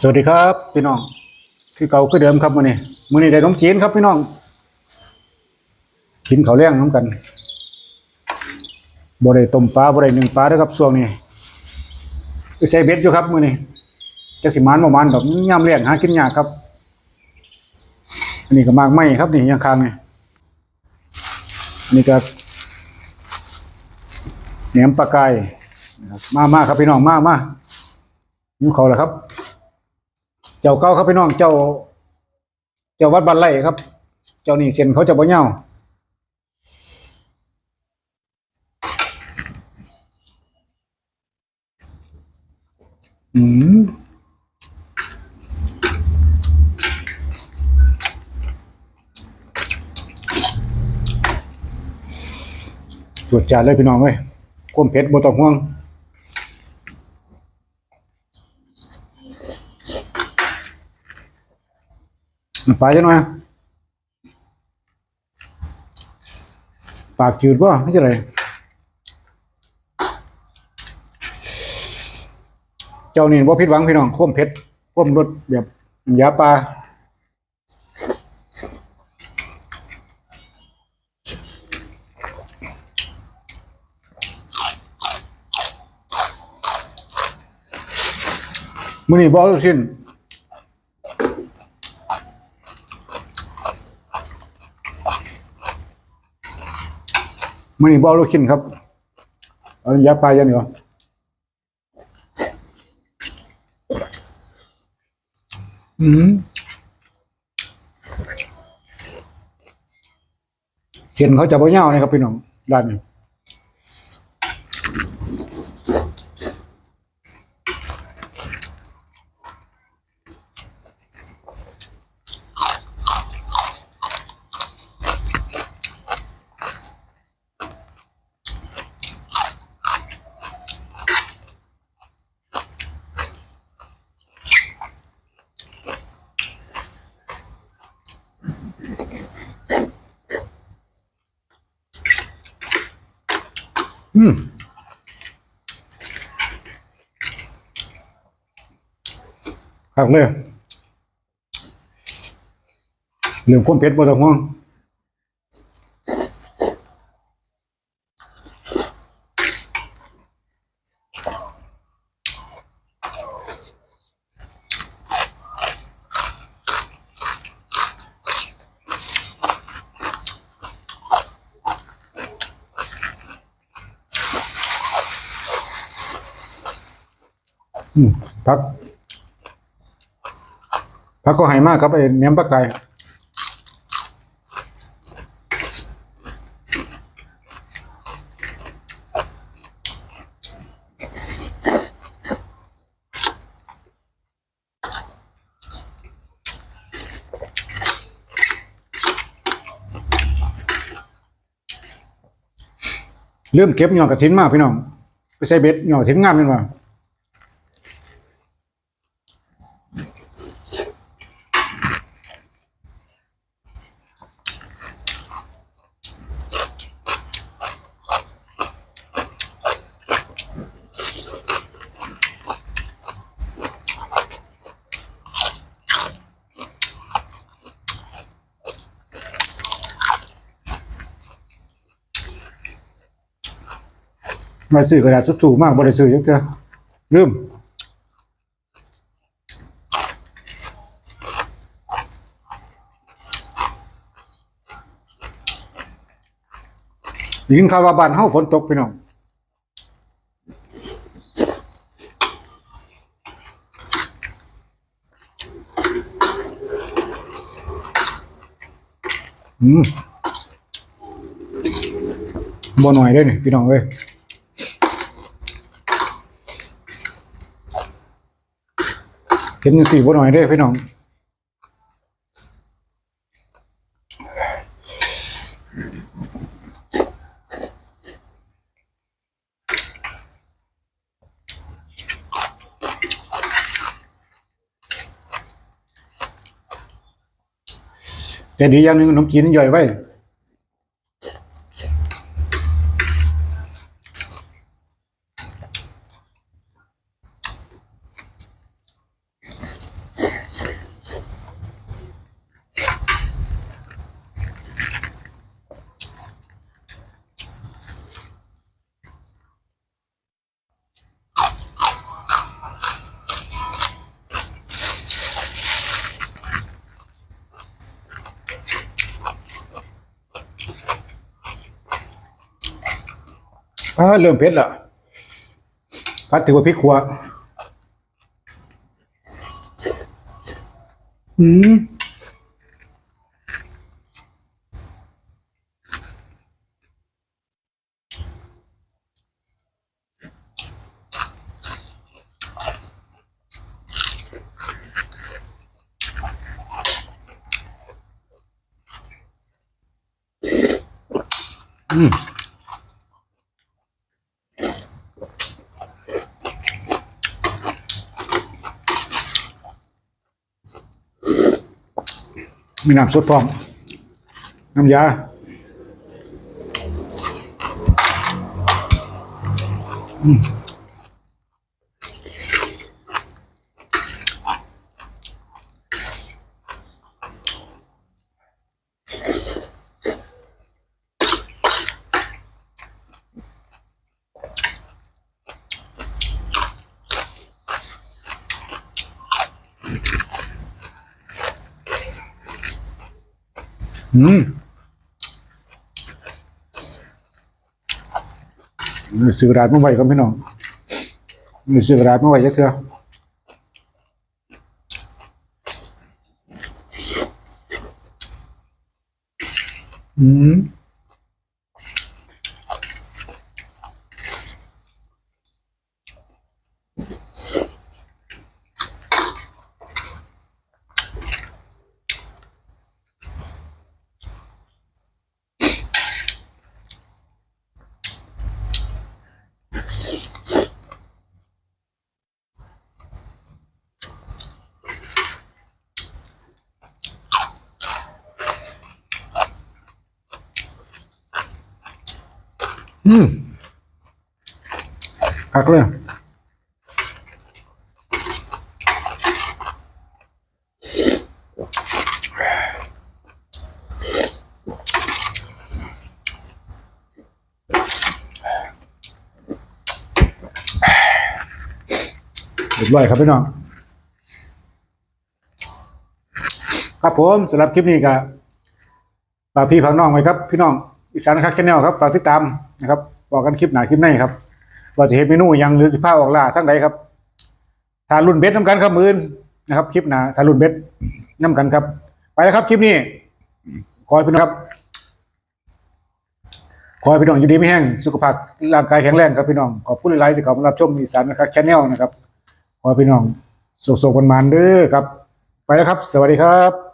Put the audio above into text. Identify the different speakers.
Speaker 1: สวัสดีครับพี่น้อง คือเก่าคือเดิมครับมื้อนี้มื้อนี้ได้น้องจีนครับพี่น้อง กินข้าวแรงน้ำกันบ่ได้ต้มปลาบ่ได้นึ่งปลาด้อครับช่วงนี้ไปใส่เบ็ดอยู่ครับมื้อนี้จะสิมานบ่มานดอกยามแรงหากินยากครับ อันนี้ก็มากไม้ครับนี่ยังค้างนี่อันนี่ก็แหนมปลากายมามาครับพี่น้องมามาอยู่เขาแล้วครับ เจ้าเก่าครับพี่น้องเจ้า เจ้าวัดบ้านไร่ครับ เจ้านี่เส้นเขาจะบ่เหย้าอืมตรวจจานเลยพี่น้องเอ้ยความเผ็ดบ่ต้องห่วง ไปจังหน่อยปากจืดป่ะไม่ใช่ไรเจ้านี่บ่ผิดหวังพี่น้องคว่มเผ็ดคว่มรสแบบยาปลามื้อนี้บอาลูกชิ้น มันนี่บอลลูกชิ้นครับเอาน้ำยาปลาอย่างเดียวอืมเส้นเขาจะบ่ยาวนะครับพี่น้องร้านนี้ อืมครับเลยเรื่องความเผ็ดบ่ต้องห่วง อืมพักพักก็ใหายมากครับไอ้เนี้ยปลาไก่เริ่มเก็บหยอดกระถินมากพี่น้อง ไปใส่เบ็ดหยอดกระถินงามนี่ว่า มาซื้อกระดาษสูงมากบริสุทธิ์ยักเจ้าลืมยินข่าวาบ้านเฮาฝนตกพี่น้องอืมบ่หน่อยเด้อนี่พี่น้องเอ้ย เห็นสี่บ่หน่อยเด้พี่น้องแต่ดีอย่างหนึ่งขนมจีนย่อยไว้ อ่าเริ่มเผ็ดละพัดถือว่าพริกขัวอืมอืม มีน้ำสดพร้อม น้ำยาอืม นี่ซื้อกระดาษมาไว้ครับพี่น้องนี่ซื้อกระดาษมาไว้จักเถอะอืม อืมคักเลยเรียบร้อยครับพี่น้อง ครับผมสำหรับคลิปนี้ก็ฝากพี่ฝากน้องไว้ครับพี่น้อง อีสานคักชแนลครับฝากติดตามนะครับบอกกันคลิปหนาคลิปในครับว่าจะเห็นเมนูยังหรือสิผ้าออกล่าทั้งใดครับทานรุ่นเบ็ดน้ำกันครับมือนนะครับ คลิปหนาทานรุ่นเบ็ดน้ำกันครับ ไปแล้วครับคลิปนี้ขอให้พี่น้องครับขอให้พี่น้องอยู่ดีไม่แห้งสุขภาพร่างกายแข็งแรงครับพี่น้องขอบคุณหลายๆที่เข้ามารับชมอีสานนะครับชแนลนะครับขอให้พี่น้องสุขๆมันๆเด้อครับ ไปแล้วครับ สวัสดีครับ